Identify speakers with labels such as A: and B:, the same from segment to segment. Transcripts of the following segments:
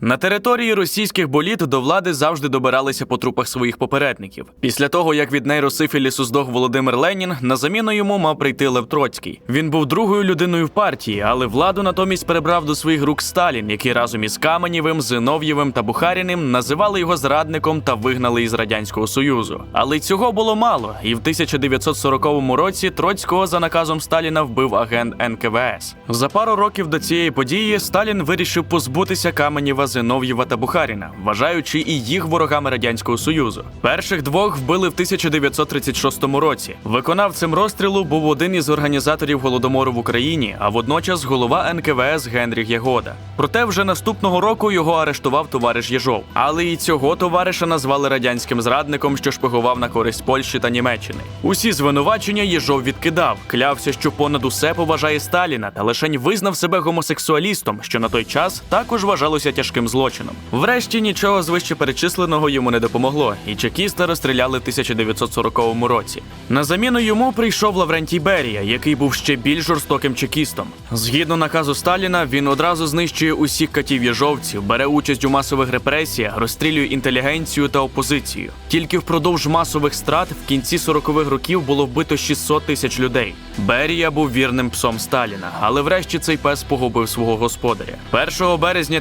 A: На території російських боліт до влади завжди добиралися по трупах своїх попередників. Після того, як від нейросифілісу здох Володимир Ленін, на заміну йому мав прийти Лев Троцький. Він був другою людиною в партії, але владу натомість перебрав до своїх рук Сталін, який разом із Каменєвим, Зинов'євим та Бухаріним називали його зрадником та вигнали із радянського союзу. Але цього було мало, і в 1940 році Троцького за наказом Сталіна вбив агент НКВС. За пару років до цієї події Сталін вирішив позбутися Каменєва, Зинов'єва та Бухаріна, вважаючи і їх ворогами радянського союзу. Перших двох вбили в 1936 році. Виконавцем розстрілу був один із організаторів голодомору в Україні, а водночас голова НКВС Генріх Ягода. Проте вже наступного року його арештував товариш Єжов. Але і цього товариша назвали радянським зрадником, що шпигував на користь Польщі та Німеччини. Усі звинувачення Єжов відкидав, клявся, що понад усе поважає Сталіна, та лишень визнав себе гомосексуалістом, що на той час також вважалося тяжким злочином. Врешті нічого з вищеперечисленого йому не допомогло, і чекіста розстріляли в 1940 році. На заміну йому прийшов Лаврентій Берія, який був ще більш жорстоким чекістом. Згідно наказу Сталіна, він одразу знищує усіх катів єжовців, бере участь у масових репресіях, розстрілює інтелігенцію та опозицію. Тільки впродовж масових страт в кінці 40-х років було вбито 600 тисяч людей. Берія був вірним псом Сталіна, але врешті цей пес погубив свого господаря. 1 березня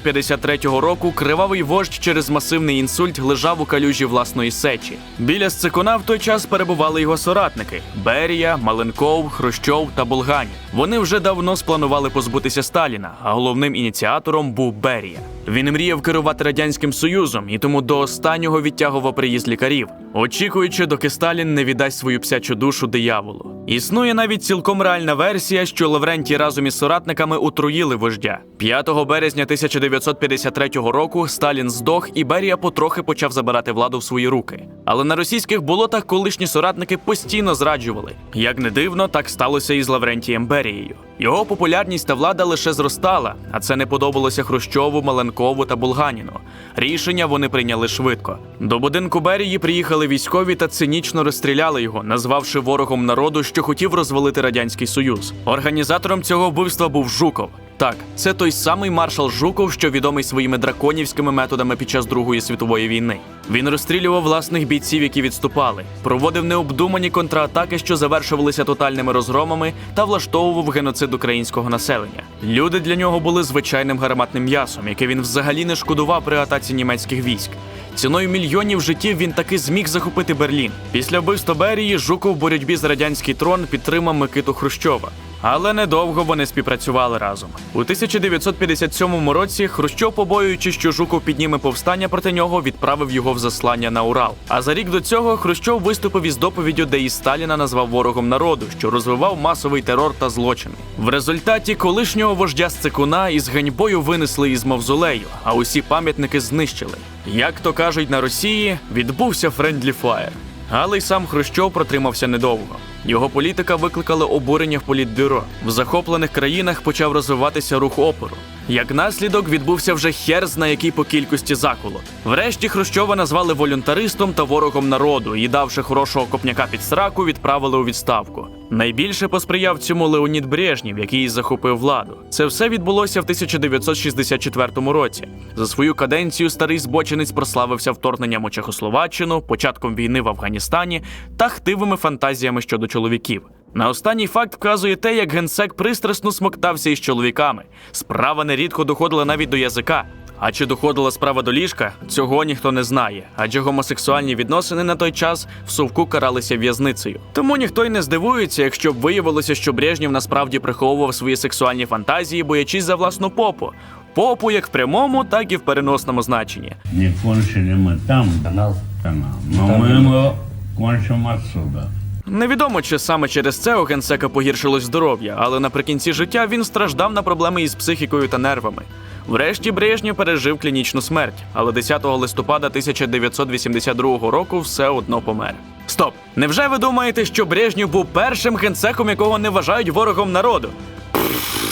A: 1953 року кривавий вождь через масивний інсульт лежав у калюжі власної сечі. Біля сцикуна в той час перебували його соратники: Берія, Маленков, Хрущов та Болгані. Вони вже давно спланували позбутися Сталіна, а головним ініціатором був Берія. Він мріяв керувати радянським союзом і тому до останнього відтягував приїзд лікарів, очікуючи, доки Сталін не віддасть свою псячу душу дияволу. Існує навіть цілком реальна версія, що Лаврентій разом із соратниками отруїли вождя. 5 березня 1953 року Сталін здох, і Берія потрохи почав забирати владу в свої руки. Але на російських болотах колишні соратники постійно зраджували. Як не дивно, так сталося і з Лаврентієм Берією. Його популярність та влада лише зростала, а це не подобалося Хрущову, Маленкову та Булганіну. Рішення вони прийняли швидко. До будинку Берії приїхали військові та цинічно розстріляли його, назвавши ворогом народу, що хотів розвалити радянський союз. Організатором цього вбивства був Жуков. Так, це той самий маршал Жуков, що відомий своїми драконівськими методами під час Другої світової війни. Він розстрілював власних бійців, які відступали, проводив необдумані контратаки, що завершувалися тотальними розгромами, та влаштовував геноцид українського населення. Люди для нього були звичайним гарматним м'ясом, яке він взагалі не шкодував при атаці німецьких військ. Ціною мільйонів життів він таки зміг захопити Берлін. Після вбивства Берії Жуков в боротьбі за радянський трон підтримав Микиту Хрущова. Але недовго вони співпрацювали разом. У 1957 році Хрущов, побоюючи, що Жуков підніме повстання проти нього, відправив його в заслання на Урал. А за рік до цього Хрущов виступив із доповіддю, де і Сталіна назвав ворогом народу, що розвивав масовий терор та злочини. В результаті колишнього вождя Сцикуна із ганьбою винесли із мавзолею, а усі пам'ятники знищили. Як то кажуть на Росії, відбувся френдлі фаєр. Але й сам Хрущов протримався недовго. Його політика викликала обурення в політбюро. В захоплених країнах почав розвиватися рух опору. Як наслідок відбувся вже хер зна який по кількості заколот. Врешті Хрущова назвали волюнтаристом та ворогом народу і, давши хорошого копняка під сраку, відправили у відставку. Найбільше посприяв цьому Леонід Брежнєв, який захопив владу. Це все відбулося в 1964 році. За свою каденцію старий збочинець прославився вторгненням у Чехословаччину, початком війни в Афганістані та хтивими фантазіями щодо чоловіків. На останній факт вказує те, як генсек пристрасно смоктався із чоловіками. Справа нерідко доходила навіть до язика. А чи доходила справа до ліжка, цього ніхто не знає, адже гомосексуальні відносини на той час в совку каралися в'язницею. Тому ніхто й не здивується, якщо б виявилося, що Брежнєв насправді приховував свої сексуальні фантазії, боячись за власну попу. Попу як в прямому, так і в переносному значенні.
B: Не кончили мы там,
C: Канал.
B: канал, но мы его кончим отсюда.
A: Невідомо, чи саме через це у генсека погіршилось здоров'я, але наприкінці життя він страждав на проблеми із психікою та нервами. Врешті Брежнєв пережив клінічну смерть, але 10 листопада 1982 року все одно помер. Стоп! Невже ви думаєте, що Брежнєв був першим генсеком, якого не вважають ворогом народу?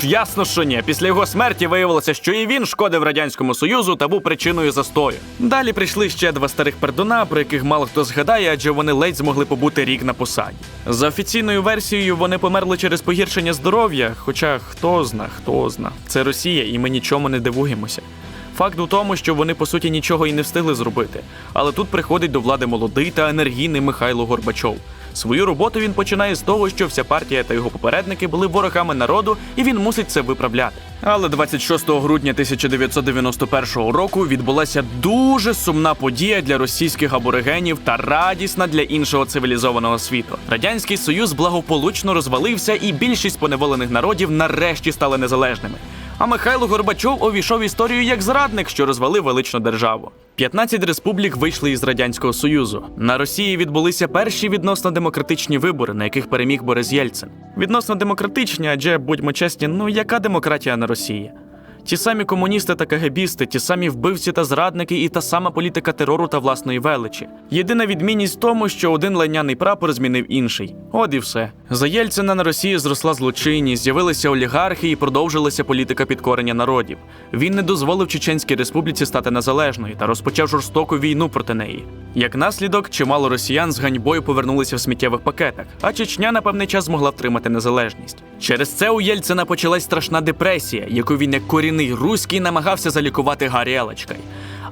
A: Ясно, що ні. Після його смерті виявилося, що і він шкодив радянському союзу та був причиною застою. Далі прийшли ще два старих пердуна, про яких мало хто згадає, адже вони ледь змогли побути рік на посаді. За офіційною версією, вони померли через погіршення здоров'я. Хоча хто зна, хто зна. Це Росія, і ми нічому не дивуємося. Факт у тому, що вони по суті нічого і не встигли зробити. Але тут приходить до влади молодий та енергійний Михайло Горбачов. Свою роботу він починає з того, що вся партія та його попередники були ворогами народу, і він мусить це виправляти. Але 26 грудня 1991 року відбулася дуже сумна подія для російських аборигенів та радісна для іншого цивілізованого світу. Радянський Союз благополучно розвалився, і більшість поневолених народів нарешті стали незалежними. А Михайло Горбачов увійшов в історію як зрадник, що розвалив величну державу. 15 республік вийшли із радянського союзу. На Росії відбулися перші відносно демократичні вибори, на яких переміг Борис Єльцин. Відносно демократичні, адже будьмо чесні, ну яка демократія на Росії? Ті самі комуністи та кагебісти, ті самі вбивці та зрадники, і та сама політика терору та власної величі. Єдина відмінність в тому, що один лайняний прапор змінив інший. От і все. За Єльцина на Росії зросла злочинність, з'явилися олігархи і продовжилася політика підкорення народів. Він не дозволив Чеченській республіці стати незалежною та розпочав жорстоку війну проти неї. Як наслідок, чимало росіян з ганьбою повернулися в сміттєвих пакетах, а Чечня на певний час змогла втримати незалежність. Через це у Єльцина почалась страшна депресія, яку він як корінний руський намагався залікувати гарячкою.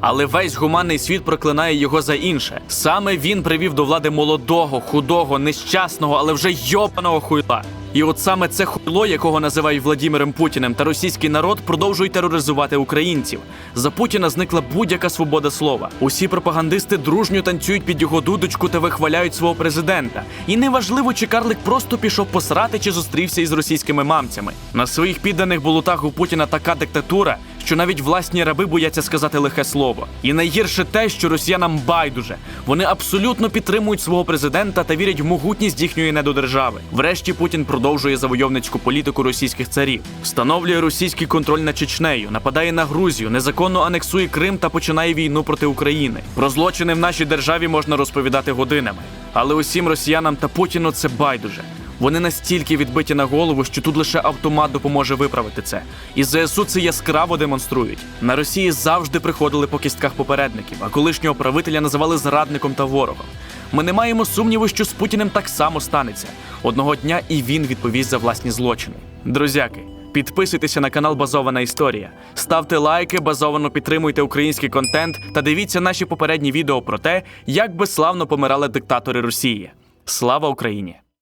A: Але весь гуманний світ проклинає його за інше. Саме він привів до влади молодого, худого, нещасного, але вже йобаного хуйла. І от саме це хуйло, якого називають Владіміром Путіним, та російський народ продовжують тероризувати українців. За Путіна зникла будь-яка свобода слова. Усі пропагандисти дружньо танцюють під його дудочку та вихваляють свого президента. І неважливо, чи Карлик просто пішов посрати, чи зустрівся із російськими мамцями. На своїх підданих болотах у Путіна така диктатура, що навіть власні раби бояться сказати лихе слово. І найгірше те, що росіянам байдуже. Вони абсолютно підтримують свого президента та вірять в могутність їхньої недодержави. Врешті Путін продовжує завойовницьку політику російських царів, встановлює російський контроль над Чечнею, нападає на Грузію, незаконно анексує Крим та починає війну проти України. Про злочини в нашій державі можна розповідати годинами. Але усім росіянам та Путіну це байдуже. Вони настільки відбиті на голову, що тут лише автомат допоможе виправити це. І ЗСУ це яскраво демонструють. На Росії завжди приходили по кістках попередників, а колишнього правителя називали зрадником та ворогом. Ми не маємо сумніву, що з Путіним так само станеться. Одного дня і він відповість за власні злочини. Друзяки, підписуйтеся на канал Базована Історія, ставте лайки, базовано підтримуйте український контент та дивіться наші попередні відео про те, як безславно помирали диктатори Росії. Слава Україні!